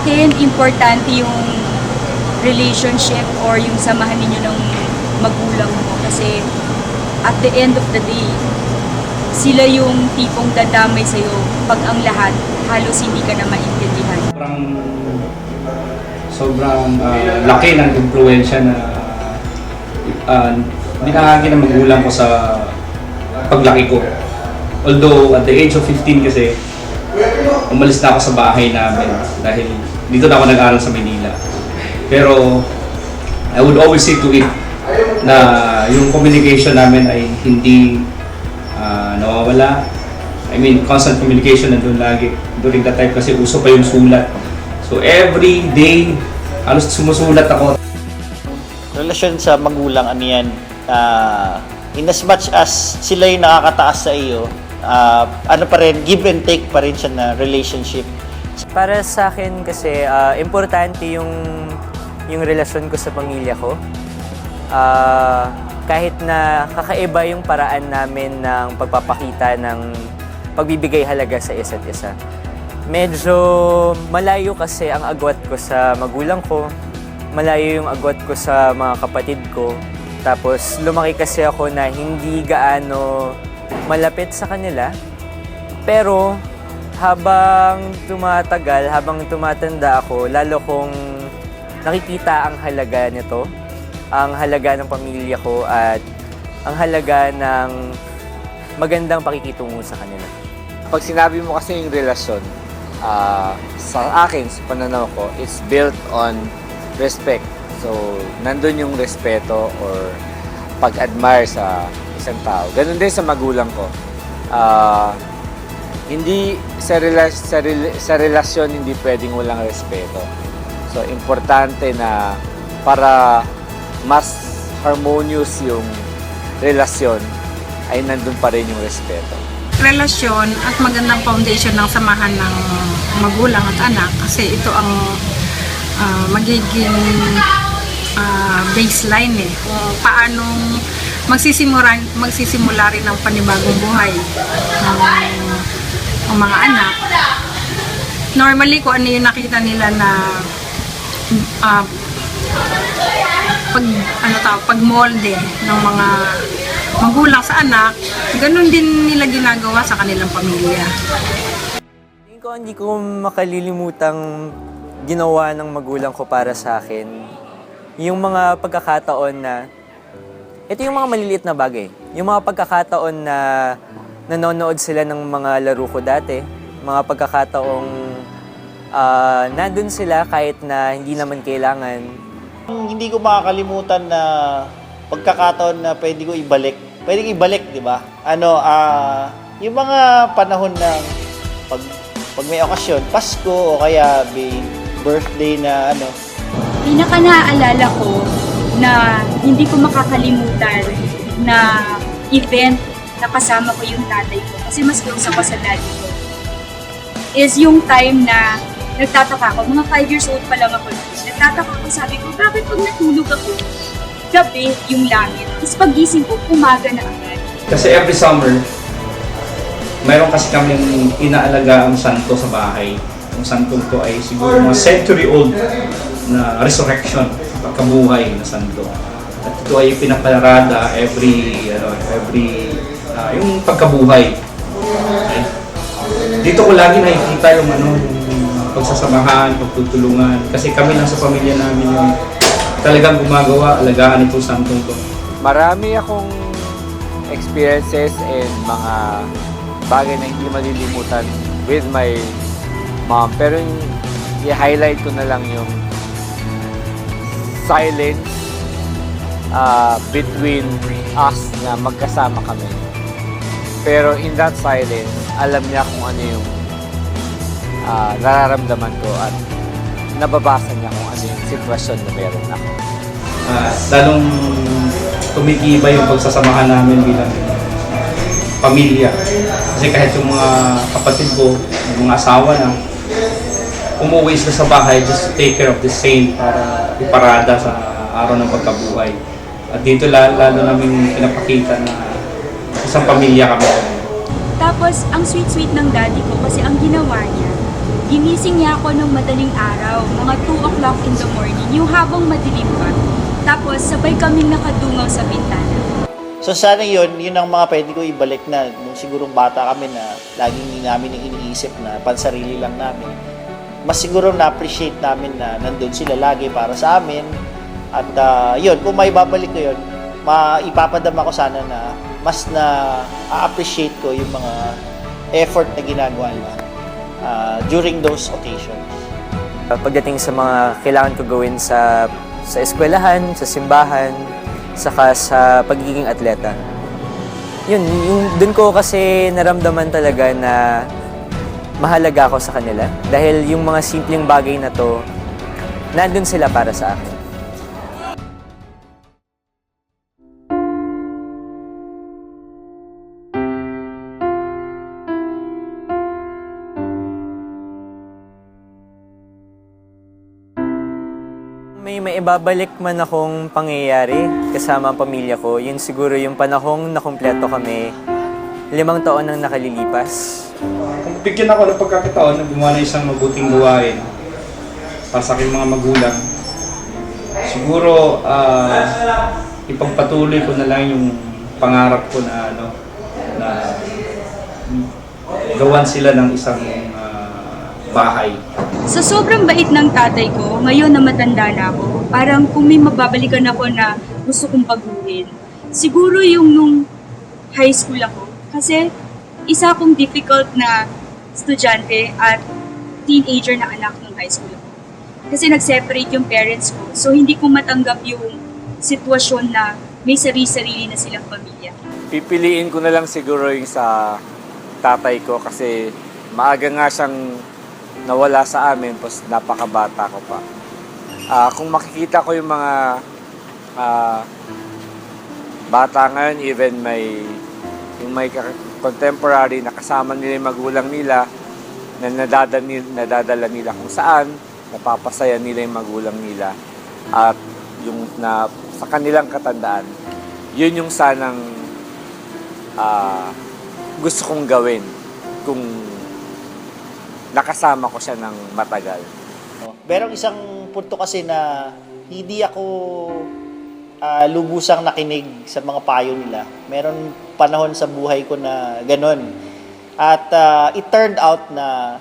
akin, importante yung relationship or yung samahan ninyo ng magulang mo. Kasi at the end of the day, sila yung tipong dadamay sa'yo pag ang lahat halos hindi ka na maintindihan. Sobrang sobrang ah, laki ng impluensya na uh, binahagi ng magulang ko sa paglaki ko. Although at the age of 15 kasi umalis na ako sa bahay namin dahil dito na ako nag-aral sa Manila. Pero I would always say to it na yung communication namin ay hindi ah, nawawala. I mean, constant communication nandun lagi. During that time kasi uso pa yung sulat. So every day, halos sumusulat ako. relasyon sa magulang ano yan ah, in as much as sila yung nakakataas sa iyo ah, ano pa rin give and take pa rin siya na relationship Para sa akin kasi ah, importante yung yung relasyon ko sa pamilya ko. Ah, kahit na kakaiba yung paraan namin ng pagpapakita ng pagbibigay halaga sa isa't isa. Medyo malayo kasi ang agwat ko sa magulang ko. Malayo yung agwat ko sa mga kapatid ko. Tapos lumaki kasi ako na hindi gaano malapit sa kanila. Pero habang tumatagal, habang tumatanda ako, lalo kong nakikita ang halaga nito, ang halaga ng pamilya ko at ang halaga ng magandang pakikitungo sa kanila. Pag sinabi mo kasi yung relasyon, ah, sa akin, sa pananaw ko, it's built on respect. So, nandun yung respeto or pag-admire sa isang tao. Ganun din sa magulang ko. Ah, hindi sa, rela- sa, rela- sa relasyon hindi pwedeng walang respeto. So, importante na para mas harmonious yung relasyon ay nandun pa rin yung respeto. relasyon at magandang foundation ng samahan ng magulang at anak kasi ito ang ah, magiging ah, baseline eh kung paanong magsisimula, magsisimula rin ng panibagong buhay ng, ng mga anak. Normally, kung ano yung nakita nila na ah, pag ano tawag, pagmolde ng mga magulang sa anak, ganun din nila ginagawa sa kanilang pamilya. Tingin ko hindi ko makalilimutang ginawa ng magulang ko para sa akin. Yung mga pagkakataon na, ito yung mga maliliit na bagay. Yung mga pagkakataon na nanonood sila ng mga laro ko dati. Mga pagkakataong ah, nandun sila kahit na hindi naman kailangan. hindi ko makakalimutan na pagkakataon na pwede ko ibalik pwede ko ibalik di ba ano ah yung mga panahon ng pag pag may okasyon Pasko o kaya may birthday na ano Pinaka naaalala ko na hindi ko makakalimutan na event na kasama ko yung tatay ko kasi mas close ako sa daddy ko is yung time na nagtataka ako, mga 5 years old pa lang ako noon. Nagtataka ako, sabi ko, bakit pag natulog ako, gabi yung langit. Tapos pagising ko, umaga na agad. Kasi every summer, mayroon kasi kaming inaalagaan santo sa bahay. Yung santong to ay siguro mga century old na resurrection, pagkabuhay na santo. At ito ay pinaparada every, ano, every, ah, yung pagkabuhay. Dito ko lagi nakikita yung ano, yung pagsasamahan, pagtutulungan. Kasi kami lang sa pamilya namin yung talagang gumagawa, alagaan itong santong to. Marami akong experiences and mga bagay na hindi malilimutan with my mom. Pero yung i-highlight ko na lang yung silence uh, between us na magkasama kami. Pero in that silence, alam niya kung ano yung ah, nararamdaman ko at nababasa niya kung ano yung sitwasyon na meron ako. Ah, lalong tumitibay yung pagsasamahan namin bilang pamilya. Kasi kahit yung mga kapatid ko, yung mga asawa na, umuwi sila sa bahay just to take care of the saint para iparada sa araw ng pagkabuhay. At dito lalo, lalo namin pinapakita na isang pamilya kami. Tapos, ang sweet-sweet ng daddy ko kasi ang ginawa niya, ginising niya ako ng madaling araw, mga 2 o'clock in the morning, yung habang madilim pa. Tapos sabay kaming nakadungaw sa bintana. So sana yun, yun ang mga pwede ko ibalik na nung sigurong bata kami na laging hindi namin yung iniisip na pansarili lang namin. Mas siguro na-appreciate namin na nandun sila lagi para sa amin. At ah, yun, kung may babalik ko yun, maipapadama ko sana na mas na appreciate ko yung mga effort na ginagawa nila ah, during those occasions. Pagdating sa mga kailangan ko gawin sa sa eskwelahan, sa simbahan, saka sa pagiging atleta. Yun, yung dun ko kasi naramdaman talaga na mahalaga ako sa kanila dahil yung mga simpleng bagay na to nandun sila para sa akin. May maibabalik man akong pangyayari kasama ang pamilya ko, yun siguro yung panahong nakumpleto kami limang taon nang nakalilipas. Kung bigyan ako ng pagkakataon na gumawa ng isang mabuting gawain para sa aking mga magulang, siguro ah, ipagpatuloy ko na lang yung pangarap ko na ano na gawan sila ng isang bahay. Sa sobrang bait ng tatay ko, ngayon na matanda na ako, parang kung may mababalikan ako na gusto kong baguhin, siguro yung nung high school ako. Kasi isa akong difficult na estudyante at teenager na anak nung high school ako. Kasi nag-separate yung parents ko, so hindi ko matanggap yung sitwasyon na may sarili-sarili na silang pamilya. Pipiliin ko na lang siguro yung sa tatay ko kasi maaga nga siyang nawala sa amin tapos napakabata ko pa. Ah, kung makikita ko yung mga ah, bata ngayon, even may yung may contemporary na kasama nila yung magulang nila na nadadala, nadadala nila kung saan, napapasaya nila yung magulang nila at yung na sa kanilang katandaan, yun yung sanang ah, gusto kong gawin kung nakasama ko siya ng matagal. Merong isang punto kasi na hindi ako ah, lubusang nakinig sa mga payo nila. Meron panahon sa buhay ko na ganun. At ah, it turned out na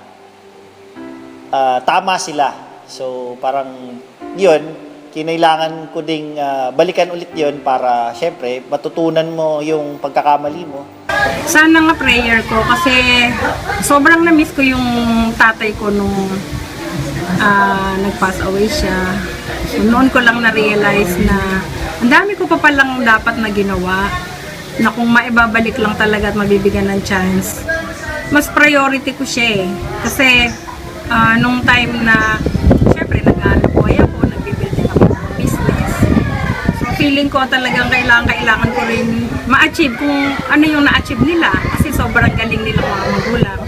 ah, tama sila. So parang yun, kinailangan ko ding ah, balikan ulit yun para syempre matutunan mo yung pagkakamali mo. Sana nga prayer ko kasi sobrang na-miss ko yung tatay ko nung ah, nag-pass away siya. So, noon ko lang na-realize na ang dami ko pa palang dapat na ginawa na kung maibabalik lang talaga at mabibigyan ng chance. Mas priority ko siya eh. Kasi ah, nung time na syempre nag-ano buhay ako, nag-build din ako ng business. So feeling ko talagang kailangan kailangan ko rin ma-achieve kung ano yung na-achieve nila kasi sobrang galing nila mga magulang.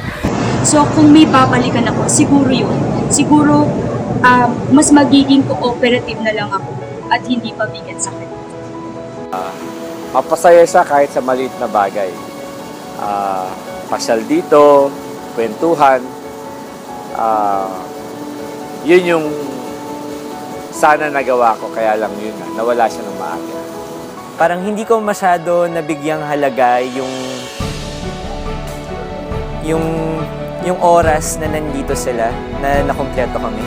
So kung may babalikan ako, siguro yun. Siguro ah, mas magiging cooperative na lang ako at hindi pabigat sa kanya. Mapasaya siya kahit sa maliit na bagay. Ah, pasyal dito, kwentuhan. Ah, yun yung sana nagawa ko, kaya lang yun na, nawala siya ng maaga. Parang hindi ko masyado nabigyang halaga yung yung yung oras na nandito sila, na nakumpleto kami.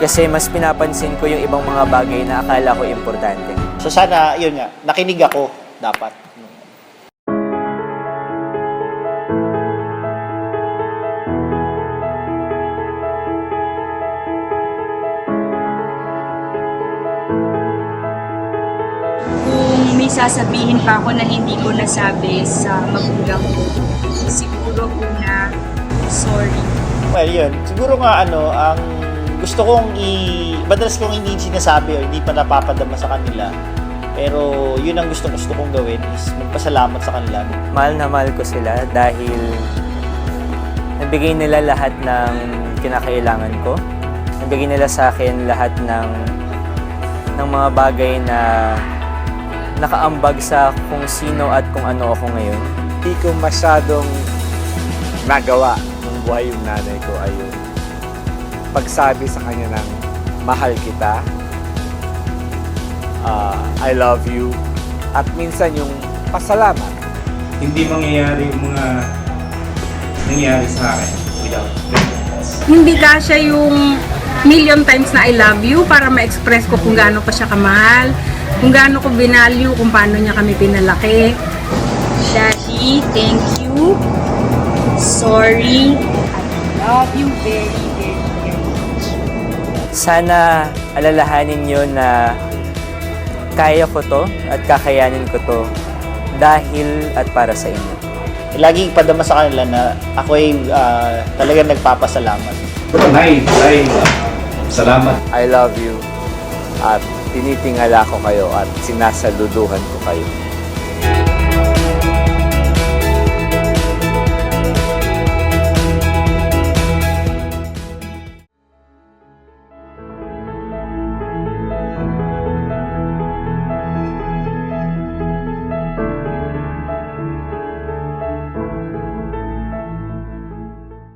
Kasi mas pinapansin ko yung ibang mga bagay na akala ko importante. So sana yun nga, nakinig ako dapat. May sasabihin pa ako na hindi ko nasabi sa magulang ko, siguro una, sorry. Well, yun. Siguro nga ano, ang gusto kong i... Madalas kong hindi sinasabi o hindi pa napapadama sa kanila. Pero yun ang gusto gusto kong gawin is magpasalamat sa kanila. Mahal na mahal ko sila dahil nabigay nila lahat ng kinakailangan ko. Nabigay nila sa akin lahat ng ng mga bagay na nakaambag sa kung sino at kung ano ako ngayon. Hindi ko masyadong nagawa nung buhay yung nanay ko ayun. pagsabi sa kanya ng mahal kita, ah, I love you, at minsan yung pasalamat. Hindi mangyayari yung mga nangyayari sa akin without. Hindi kasya yung million times na I love you para ma-express ko kung gaano ko siya kamahal, kung gaano ko binalue, kung paano niya kami pinalaki. Daddy, thank you. Sorry. I love you very, very, very much. Sana alalahanin nyo na kaya ko to at kakayanin ko to dahil at para sa inyo. Laging ipadama sa kanila na ako ay ah, talagang nagpapasalamat. Nay, Nay, salamat. I love you, at tinitingala ko kayo at sinasaluduhan ko kayo.